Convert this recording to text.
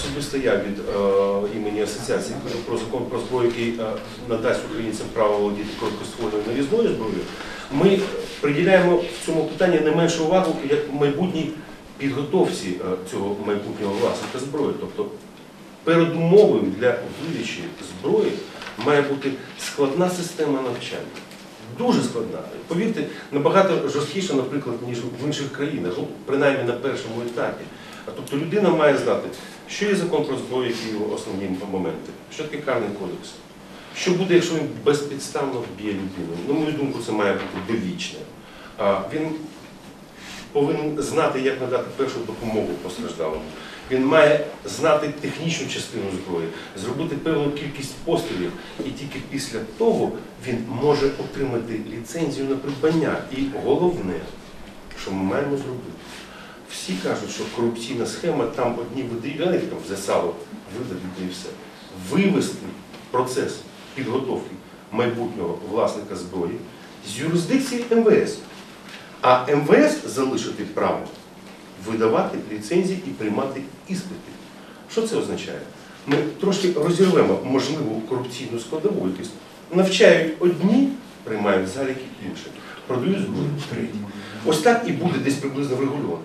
особисто я від е, імені асоціації про закон про зброю, який е, надасть українцям право володіти короткоствольною нарізною зброєю. Ми приділяємо в цьому питанні не меншу увагу як майбутній підготовці е, цього майбутнього власника зброї. Тобто передумовою для видачі зброї має бути складна система навчання. Дуже складна. Повірте, набагато жорсткіша, наприклад, ніж в інших країнах, ну, принаймні на першому етапі. Тобто людина має знати, що є закон про зброю, які його основні моменти, що таке карний кодекс. Що буде, якщо він безпідставно вб'є людину? На мою думку, це має бути довічне. Він повинен знати, як надати першу допомогу постраждалому. Він має знати технічну частину зброї, зробити певну кількість пострілів, і тільки після того він може отримати ліцензію на придбання. І головне, що ми маємо зробити. Всі кажуть, що корупційна схема там одні виділяли, там засало видадуть і все. Вивести процес підготовки майбутнього власника зброї з юрисдикції МВС. А МВС залишити право видавати ліцензії і приймати іспити. Що це означає? Ми трошки розірвемо можливу корупційну складову, якусь навчають одні, приймають заліки інші, продають зброю треті. Ось так і буде десь приблизно врегульовано.